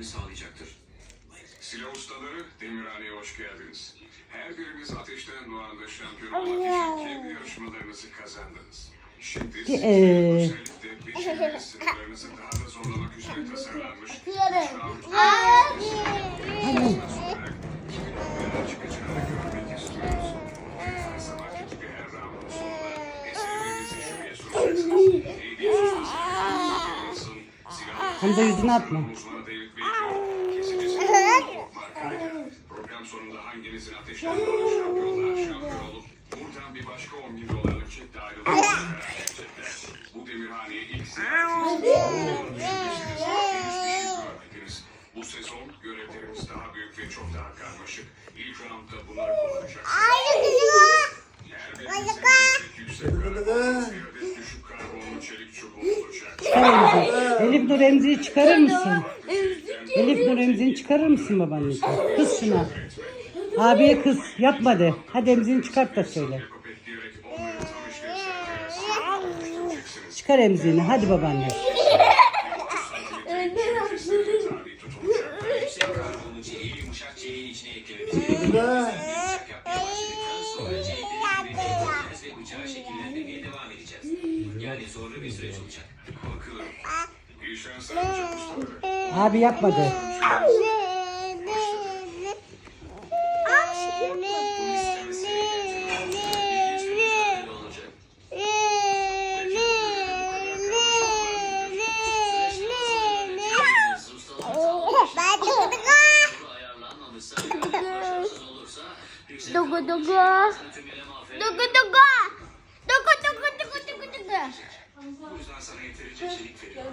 gelişmelerini sağlayacaktır. Silah ustaları Demirhane'ye hoş geldiniz. Her biriniz ateşten doğanda şampiyon olmak için kendi yarışmalarınızı kazandınız. Şimdi size Ee. özellikle beşeri sınırlarınızı daha da zorlamak üzere tasarlanmış Wilson, silahlı Hamza yüzüne atma. Program sonunda hanginizin ateşten dolayı şampiyonlar şampiyon olup buradan bir başka 10 bin dolarlık çek dahil olacağını merak edecekler. Bu demirhaneye ilk görmediniz. Bu sezon görevlerimiz daha büyük ve çok daha karmaşık. İlk roundda. Çıkar Emzi. Elif Nur Emzi'yi çıkarır mısın? Elif Nur Emzi'ni çıkarır mısın babaannesi? Kız şuna. Abiye kız yapma de. Hadi Emzi'ni çıkart da söyle. Çıkar Emzi'ni hadi babaanne. Yani zorlu bir süreç olacak. İyi şanslar bıçak ustaları. Abi yapma de. Bunu istemesi ilginç bir mücadele olacak. Süreç nasıl yöneteceğiniz ustalık ayarlanmamışsa, başarısız olursa yüksek Dugu karbonlu dugu. çeliğin tümüyle mahvedecek. Dugu dugu. Dugu dugu dugu dugu dugu. Bu yüzden sana yeterince çelik veriyorlar.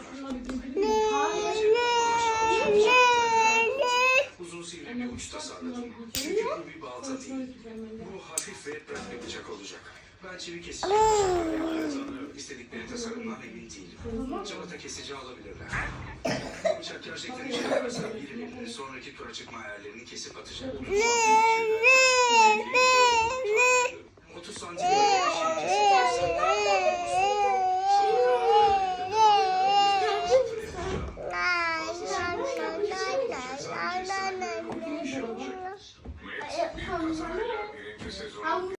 yanlış tasarladım. Çünkü bu bir balta değil. Bu hafif ve pratik bıçak olacak. Ben çivi kesici İstedikleri tasarımdan emin değilim. Çabata kesici alabilirler. Bu bıçak gerçekten işe yaramasa birilerinin sonraki tura çıkma hayallerini kesip atacak. 30 santim It comes bir kazayla